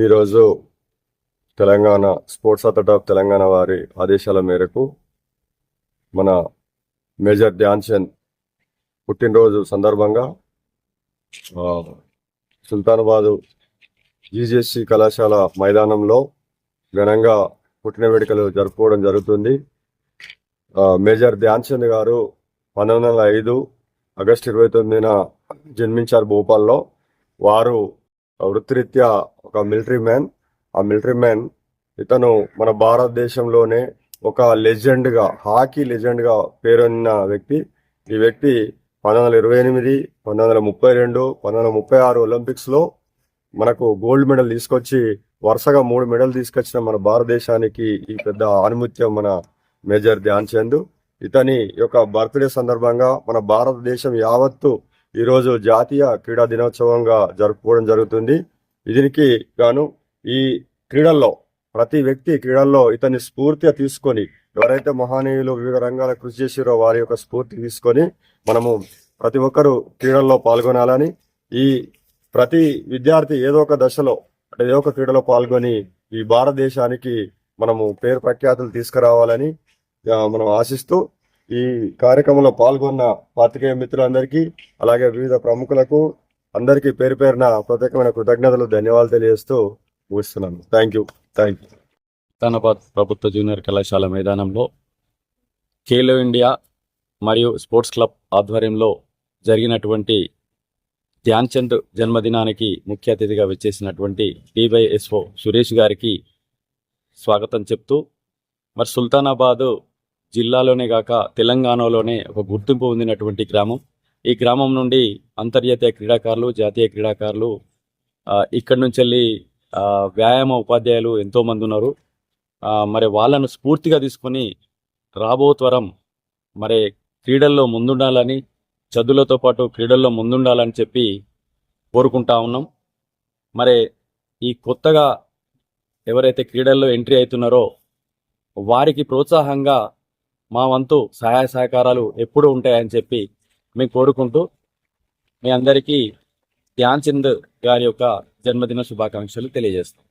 ఈరోజు Telangana sports authority of Telangana వారి ఆదేశాల మేరకు మన మేజర్ ధ్యాన్చంద్ పుట్టినరోజు సందర్భంగా సుల్తానాబాదు జీజేసి కళాశాల మైదానంలో ఘనంగా పుట్టిన వేడుకలు జరుపుకోవడం జరుగుతుంది. మేజర్ ధ్యాన్చంద్ గారు పంతొమ్మిది వందల ఐదు ఆగస్టు ఇరవై తొమ్మిదిన జన్మించారు భోపాల్లో. వారు వృత్తిరీత్యా ఒక మిలిటరీ మ్యాన్. ఆ మిలిటరీ మ్యాన్ ఇతను మన భారతదేశంలోనే ఒక లెజెండ్గా హాకీ లెజెండ్గా పేరొందిన పేరొన్న వ్యక్తి. ఈ వ్యక్తి పంతొమ్మిది వందల ఇరవై ఎనిమిది పంతొమ్మిది వందల ముప్పై రెండు పంతొమ్మిది వందల ముప్పై ఆరు ఒలింపిక్స్లో మనకు గోల్డ్ మెడల్ తీసుకొచ్చి వరుసగా మూడు మెడల్ తీసుకొచ్చిన మన భారతదేశానికి ఈ పెద్ద ఆనుమత్యం మన మేజర్ ధ్యాన్ చంద్. ఇతని యొక్క బర్త్డే సందర్భంగా మన భారతదేశం యావత్తు ఈరోజు జాతీయ క్రీడా దినోత్సవంగా జరుపుకోవడం జరుగుతుంది. దీనికి గాను ఈ క్రీడల్లో ప్రతి వ్యక్తి క్రీడల్లో ఇతని స్ఫూర్తిగా తీసుకొని ఎవరైతే మహానీయులు వివిధ రంగాల కృషి చేసిరో వారి యొక్క స్ఫూర్తి తీసుకొని మనము ప్రతి ఒక్కరూ క్రీడల్లో పాల్గొనాలని ఈ ప్రతి విద్యార్థి ఏదో ఒక దశలో అంటే ఏదో ఒక క్రీడలో పాల్గొని ఈ భారతదేశానికి మనము పేరు ప్రఖ్యాతులు తీసుకురావాలని మనం ఆశిస్తూ ఈ కార్యక్రమంలో పాల్గొన్న పాత్రికేయ మిత్రులందరికీ అలాగే వివిధ ప్రముఖులకు అందరికీ పేరు పేరున ప్రత్యేకమైన కృతజ్ఞతలు ధన్యవాదాలు తెలియజేస్తూ ముగిస్తున్నాను. Thank you thank you Thanabad ప్రభుత్వ జూనియర్ కళాశాల మైదానంలో ఖేలో ఇండియా మరియు స్పోర్ట్స్ క్లబ్ ఆధ్వర్యంలో జరిగినటువంటి ధ్యాన్ చంద్ జన్మదినానికి ముఖ్య అతిథిగా వచ్చేసినటువంటి డివైఎస్ఓ సురేష్ గారికి స్వాగతం చెప్తూ మరి సుల్తానాబాద్ జిల్లాలోనే కాక తెలంగాణలోనే ఒక గుర్తింపు పొందినటువంటి గ్రామం. ఈ గ్రామం నుండి అంతర్జాతీయ క్రీడాకారులు జాతీయ క్రీడాకారులు ఇక్కడి నుంచి వెళ్ళి వ్యాయామ ఉపాధ్యాయులు ఎంతోమంది ఉన్నారు. మరి వాళ్ళను స్ఫూర్తిగా తీసుకొని రాబో త్వరం మరి క్రీడల్లో ముందుండాలని చదువులతో పాటు క్రీడల్లో ముందుండాలని చెప్పి కోరుకుంటా ఉన్నాం. మరి ఈ కొత్తగా ఎవరైతే క్రీడల్లో ఎంట్రీ అవుతున్నారో వారికి ప్రోత్సాహంగా మా వంతు సహాయ సహకారాలు ఎప్పుడూ ఉంటాయని చెప్పి మేము కోరుకుంటూ మీ అందరికీ ధ్యాన్ చంద్ గారి యొక్క జన్మదిన శుభాకాంక్షలు తెలియజేస్తాం.